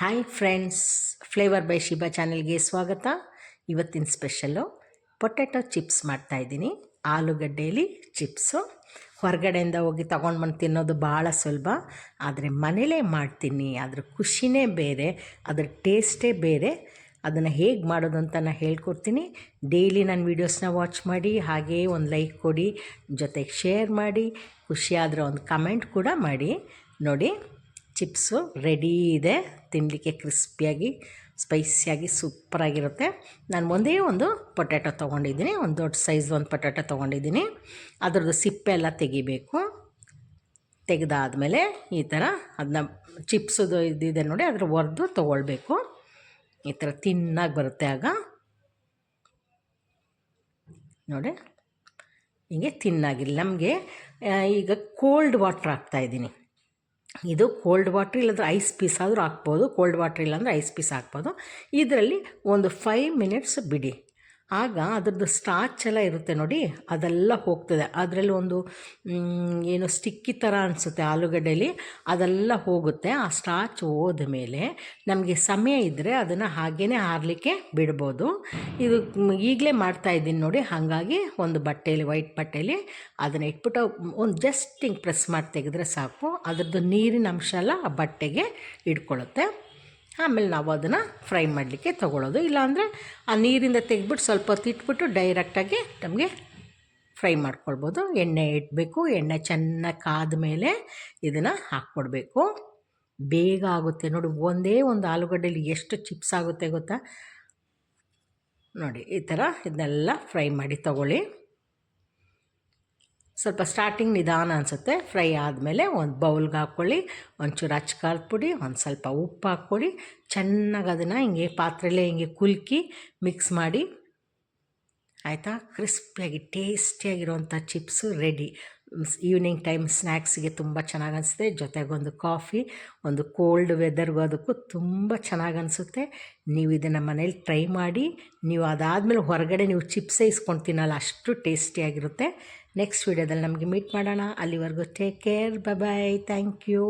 Hi friends flavour by Shiba ಚಾನೆಲ್ಗೆ ಸ್ವಾಗತ. ಇವತ್ತಿನ ಸ್ಪೆಷಲ್ಲು ಪೊಟ್ಯಾಟೊ ಚಿಪ್ಸ್ ಮಾಡ್ತಾಯಿದ್ದೀನಿ ಆಲೂಗಡ್ಡೆಯಲ್ಲಿ ಚಿಪ್ಸು ಹೊರಗಡೆಯಿಂದ ಹೋಗಿ ತೊಗೊಂಡು ಬಂದು ತಿನ್ನೋದು ಭಾಳ ಸುಲಭ. ಆದರೆ ಮನೇಲೇ ಮಾಡ್ತೀನಿ. ಅದ್ರ ಖುಷಿನೇ ಬೇರೆ ಅದ್ರ ಟೇಸ್ಟೇ ಬೇರೆ. ಅದನ್ನು ಹೇಗೆ ಮಾಡೋದು ಅಂತ ನಾನು ಹೇಳ್ಕೊಡ್ತೀನಿ. ಡೈಲಿ ನನ್ನ ವೀಡಿಯೋಸ್ನ ವಾಚ್ ಮಾಡಿ, ಹಾಗೇ ಒಂದು ಲೈಕ್ ಕೊಡಿ, ಜೊತೆಗೆ ಶೇರ್ ಮಾಡಿ, ಖುಷಿಯಾದರೆ ಒಂದು ಕಮೆಂಟ್ ಕೂಡ ಮಾಡಿ. ನೋಡಿ. ಚಿಪ್ಸು ರೆಡಿ ಇದೆ. ತಿನ್ನಲಿಕ್ಕೆ ಕ್ರಿಸ್ಪಿಯಾಗಿ ಸ್ಪೈಸಿಯಾಗಿ ಸೂಪರಾಗಿರುತ್ತೆ. ನಾನು ಒಂದೇ ಒಂದು ಪೊಟ್ಯಾಟೊ ತೊಗೊಂಡಿದ್ದೀನಿ. ಒಂದು ದೊಡ್ಡ ಸೈಜ್ ಒಂದು ಪೊಟ್ಯಾಟೊ ತೊಗೊಂಡಿದ್ದೀನಿ. ಅದರದ್ದು ಸಿಪ್ಪೆ ಎಲ್ಲ ತೆಗಿಬೇಕು. ತೆಗೆದಾದಮೇಲೆ ಈ ಥರ ಅದನ್ನ ಚಿಪ್ಸದು ಇದಿದೆ ನೋಡಿ, ಅದ್ರ ಒರೆದು ತೊಗೊಳ್ಬೇಕು. ಈ ಥರ ತಿನ್ನಾಗಿ ಬರುತ್ತೆ ಆಗ. ನೋಡಿ, ಹೀಗೆ ತಿನ್ನಾಗಿಲ್ಲ. ನಮಗೆ ಈಗ ಕೋಲ್ಡ್ ವಾಟ್ರ್ ಹಾಕ್ತಾಯಿದ್ದೀನಿ ಇದು ಕೋಲ್ಡ್ ವಾಟ್ರ್ ಇಲ್ಲಾಂದ್ರೆ ಐಸ್ ಪೀಸ್ ಆದರೂ ಹಾಕ್ಬೋದು. ಕೋಲ್ಡ್ ವಾಟ್ರ್ ಇಲ್ಲಾಂದರೆ ಐಸ್ ಪೀಸ್ ಹಾಕ್ಬೋದು. ಇದರಲ್ಲಿ ಒಂದು ಫೈವ್ ಮಿನಿಟ್ಸ್ ಬಿಡಿ. ಆಗ ಅದರದ್ದು ಸ್ಟಾಚ್ ಎಲ್ಲ ಇರುತ್ತೆ ನೋಡಿ, ಅದೆಲ್ಲ ಹೋಗ್ತದೆ. ಅದರಲ್ಲಿ ಒಂದು ಏನು ಸ್ಟಿಕ್ಕಿ ಥರ ಅನಿಸುತ್ತೆ ಆಲೂಗಡ್ಡೆಯಲ್ಲಿ ಅದೆಲ್ಲ ಹೋಗುತ್ತೆ. ಆ ಸ್ಟಾಚ್ ಹೋದ ಮೇಲೆ ನಮಗೆ ಸಮಯ ಇದ್ದರೆ ಅದನ್ನು ಹಾಗೇ ಹಾರಲಿಕ್ಕೆ ಬಿಡ್ಬೋದು. ಇದು ಈಗಲೇ ಮಾಡ್ತಾಯಿದ್ದೀನಿ ನೋಡಿ, ಹಾಗಾಗಿ ಒಂದು ಬಟ್ಟೆಯಲ್ಲಿ ವೈಟ್ ಬಟ್ಟೆಯಲ್ಲಿ ಅದನ್ನು ಇಟ್ಬಿಟ್ಟು ಒಂದು ಜಸ್ಟ್ ಹಿಂಗೆ ಪ್ರೆಸ್ ಮಾಡಿ ತೆಗೆದ್ರೆ ಸಾಕು. ಅದರದ್ದು ನೀರಿನ ಅಂಶ ಎಲ್ಲ ಆ ಬಟ್ಟೆಗೆ ಇಟ್ಕೊಳ್ಳುತ್ತೆ. ಆಮೇಲೆ ನಾವು ಅದನ್ನು ಫ್ರೈ ಮಾಡಲಿಕ್ಕೆ ತೊಗೊಳ್ಳೋದು ಇಲ್ಲಾಂದರೆ ಆ ನೀರಿಂದ ತೆಗೆದ್ಬಿಟ್ಟು ಸ್ವಲ್ಪ ಹೊತ್ತು ಇಟ್ಬಿಟ್ಟು ಡೈರೆಕ್ಟಾಗಿ ನಮಗೆ ಫ್ರೈ ಮಾಡ್ಕೊಳ್ಬೋದು. ಎಣ್ಣೆ ಇಡಬೇಕು. ಎಣ್ಣೆ ಚೆನ್ನಾಗಿ ಕಾದ ಮೇಲೆ ಇದನ್ನು ಹಾಕ್ಕೊಡ್ಬೇಕು. ಬೇಗ ಆಗುತ್ತೆ. ನೋಡಿ, ಒಂದೇ ಒಂದು ಆಲೂಗಡ್ಡೆಲಿ ಎಷ್ಟು ಚಿಪ್ಸ್ ಆಗುತ್ತೆ ಗೊತ್ತಾ? ನೋಡಿ, ಈ ಥರ ಇದನ್ನೆಲ್ಲ ಫ್ರೈ ಮಾಡಿ ತಗೊಳ್ಳಿ. ಸ್ವಲ್ಪ ಸ್ಟಾರ್ಟಿಂಗ್ ನಿಧಾನ ಅನಿಸುತ್ತೆ. ಫ್ರೈ ಆದಮೇಲೆ ಒಂದು ಬೌಲ್ಗೆ ಹಾಕ್ಕೊಳ್ಳಿ, ಒಂಚೂರು ಅಚ್ಕಾರದ ಪುಡಿ, ಒಂದು ಸ್ವಲ್ಪ ಉಪ್ಪು ಹಾಕ್ಕೊಳ್ಳಿ. ಚೆನ್ನಾಗಿ ಅದನ್ನು ಹಿಂಗೆ ಪಾತ್ರೆಲೇ ಹಿಂಗೆ ಕುಲ್ಕಿ ಮಿಕ್ಸ್ ಮಾಡಿ. ಆಯಿತಾ? ಕ್ರಿಸ್ಪಿಯಾಗಿ ಟೇಸ್ಟಿಯಾಗಿರುವಂಥ ಚಿಪ್ಸು ರೆಡಿ ಈವ್ನಿಂಗ್ ಟೈಮ್ ಸ್ನ್ಯಾಕ್ಸ್ಗೆ ತುಂಬ ಚೆನ್ನಾಗಿ ಅನಿಸುತ್ತೆ. ಜೊತೆಗೊಂದು ಕಾಫಿ ಒಂದು ಕೋಲ್ಡ್ ವೆದರ್ಗೂ ಅದಕ್ಕೂ ತುಂಬ ಚೆನ್ನಾಗಿ ಅನಿಸುತ್ತೆ. ನೀವು ಇದನ್ನು ಮನೇಲಿ ಟ್ರೈ ಮಾಡಿ. ನೀವು ಅದಾದಮೇಲೆ ಹೊರಗಡೆ ನೀವು ಚಿಪ್ಸೇ ಇಸ್ಕೊಂಡು ತಿನ್ನಲ್ಲ, ಅಷ್ಟು ಟೇಸ್ಟಿಯಾಗಿರುತ್ತೆ. ನೆಕ್ಸ್ಟ್ ವೀಡಿಯೋದಲ್ಲಿ ನಮಗೆ ಮೀಟ್ ಮಾಡೋಣ. ಅಲ್ಲಿವರೆಗೂ take care bye thank you